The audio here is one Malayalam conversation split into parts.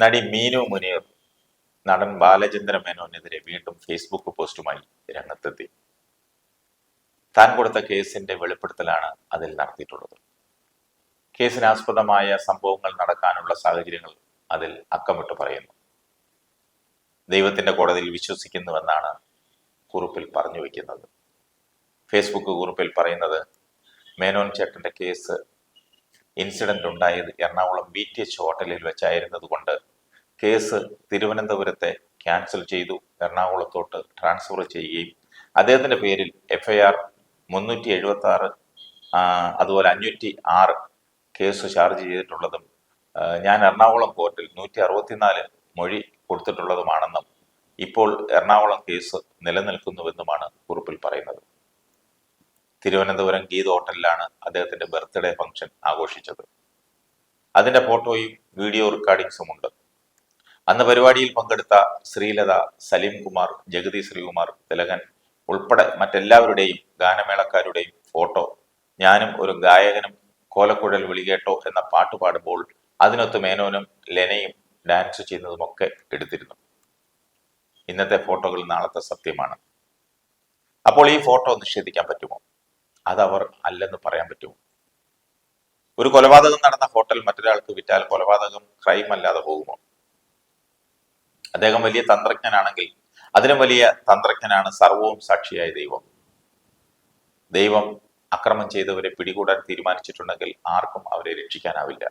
നടി മീനു മുനീർ നടൻ ബാലചന്ദ്ര മേനോനെതിരെ വീണ്ടും ഫേസ്ബുക്ക് പോസ്റ്റുമായി രംഗത്തെത്തി. താൻ കൊടുത്ത കേസിന്റെ വെളിപ്പെടുത്തലാണ് അതിൽ നടത്തിയിട്ടുള്ളത്. കേസിനാസ്പദമായ സംഭവങ്ങൾ നടക്കാനുള്ള സാഹചര്യങ്ങൾ അതിൽ അക്കമിട്ട് പറയുന്നു. ദൈവത്തിന്റെ കോടതിയിൽ വിശ്വസിക്കുന്നുവെന്നാണ് കുറിപ്പിൽ പറഞ്ഞു വയ്ക്കുന്നത്. ഫേസ്ബുക്ക് കുറിപ്പിൽ പറയുന്നത് മേനോൻ ചേട്ടന്റെ കേസ് ഇൻസിഡന്റ് ഉണ്ടായത് എറണാകുളം ബി ടി എച്ച് ഹോട്ടലിൽ വെച്ചായിരുന്നതുകൊണ്ട് കേസ് തിരുവനന്തപുരത്തെ ക്യാൻസൽ ചെയ്തു. എറണാകുളത്തോട്ട് ട്രാൻസ്ഫർ ചെയ്യുകയും അദ്ദേഹത്തിന്റെ പേരിൽ എഫ്ഐആർ മുന്നൂറ്റി എഴുപത്തി ആറ് അതുപോലെ അഞ്ഞൂറ്റി ആറ് കേസ് ചാർജ് ചെയ്തിട്ടുള്ളതും ഞാൻ എറണാകുളം കോർട്ടിൽ നൂറ്റി അറുപത്തിനാല് മൊഴി കൊടുത്തിട്ടുള്ളതുമാണെന്നും ഇപ്പോൾ എറണാകുളം കേസ് നിലനിൽക്കുന്നുവെന്നുമാണ് തിരുവനന്തപുരം ഗീത് ഹോട്ടലിലാണ് അദ്ദേഹത്തിന്റെ ബർത്ത്ഡേ ഫംഗ്ഷൻ ആഘോഷിച്ചത്. അതിന്റെ ഫോട്ടോയും വീഡിയോ റെക്കോർഡിങ്സും ഉണ്ട് അന്ന് പരിപാടിയിൽ പങ്കെടുത്ത ശ്രീലത സലീം കുമാർ ജഗതി ശ്രീകുമാർ തിലകൻ ഉൾപ്പെടെ മറ്റെല്ലാവരുടെയും ഗാനമേളക്കാരുടെയും ഫോട്ടോ ഞാനും ഒരു ഗായകനും കോലക്കുഴൽ വിളികേട്ടോ എന്ന പാട്ട് പാടുമ്പോൾ അതിനൊത്ത് മേനോനും ലെനയും ഡാൻസ് ചെയ്യുന്നതുമൊക്കെ എടുത്തിരുന്നു. ഇന്നത്തെ ഫോട്ടോകൾ നാളത്തെ സത്യമാണ്. അപ്പോൾ ഈ ഫോട്ടോ നിഷേധിക്കാൻ പറ്റുമോ? അതവർ അല്ലെന്ന് പറയാൻ പറ്റുമോ? ഒരു കൊലപാതകം നടന്ന ഹോട്ടൽ മറ്റൊരാൾക്ക് വിറ്റാൽ കൊലപാതകം ക്രൈം അല്ലാതെ പോകുമോ? അദ്ദേഹം വലിയ തന്ത്രജ്ഞനാണെങ്കിൽ അതിലും വലിയ തന്ത്രജ്ഞനാണ് സർവവും സാക്ഷിയായ ദൈവം. ദൈവം അക്രമം ചെയ്തവരെ പിടികൂടാൻ തീരുമാനിച്ചിട്ടുണ്ടെങ്കിൽ ആർക്കും അവരെ രക്ഷിക്കാനാവില്ല.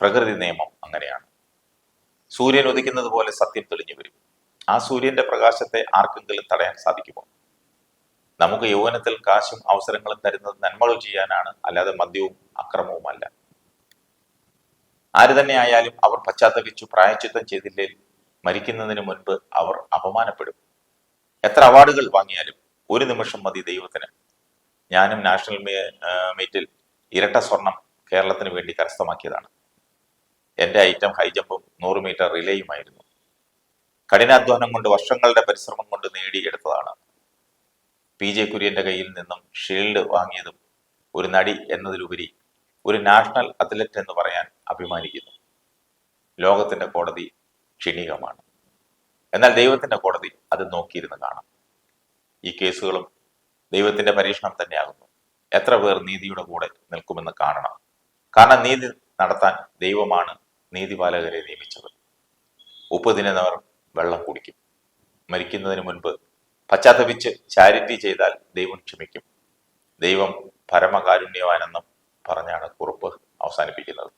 പ്രകൃതി നിയമം അങ്ങനെയാണ്. സൂര്യൻ ഉദിക്കുന്നത് പോലെ സത്യം തെളിഞ്ഞു വരും. ആ സൂര്യന്റെ പ്രകാശത്തെ ആർക്കെങ്കിലും തടയാൻ സാധിക്കുമോ? നമുക്ക് യൗവനത്തിൽ കാശും അവസരങ്ങളും തരുന്നത് നന്മകൾ ചെയ്യാനാണ്. അല്ലാതെ മദ്യവും അക്രമവുമല്ല. ആര് തന്നെ ആയാലും അവർ പശ്ചാത്തപിച്ചു പ്രായച്ചിത്തം ചെയ്തില്ലേ മരിക്കുന്നതിന് മുൻപ് അവർ അപമാനപ്പെടും. എത്ര അവാർഡുകൾ വാങ്ങിയാലും ഒരു നിമിഷം മതി ദൈവത്തിന്. ഞാനും നാഷണൽ മീറ്റിൽ ഇരട്ട സ്വർണം കേരളത്തിന് വേണ്ടി കരസ്ഥമാക്കിയതാണ്. എന്റെ ഐറ്റം ഹൈജമ്പും നൂറ് മീറ്റർ റിലേയുമായിരുന്നു. കഠിനാധ്വാനം കൊണ്ട് വർഷങ്ങളുടെ പരിശ്രമം കൊണ്ട് നേടിയെടുത്തതാണ്. പി ജെ കുര്യന്റെ കയ്യിൽ നിന്നും ഷീൽഡ് വാങ്ങിയതും ഒരു നടി എന്നതിലുപരി ഒരു നാഷണൽ അത്ലറ്റ് എന്ന് പറയാൻ അഭിമാനിക്കുന്നു. ലോകത്തിന്റെ കോടതി ക്ഷണികമാണ്. എന്നാൽ ദൈവത്തിന്റെ കോടതി അത് നോക്കിയിരുന്ന് കാണാം. ഈ കേസുകളും ദൈവത്തിന്റെ പരീക്ഷണം തന്നെയാകുന്നു. എത്ര പേർ നീതിയുടെ കൂടെ നിൽക്കുമെന്ന് കാണണം. കാരണം നീതി നടത്താൻ ദൈവമാണ് നീതിപാലകരെ നിയമിച്ചത് ഉപ്പ് വെള്ളം കുടിക്കും. മരിക്കുന്നതിന് മുൻപ് പശ്ചാത്തപിച്ച് ചാരിറ്റി ചെയ്താൽ ദൈവം ക്ഷമിക്കും. ദൈവം പരമകാരുണ്യവാനെന്നും പറഞ്ഞാണ് കുറിപ്പ് അവസാനിപ്പിക്കുന്നത്.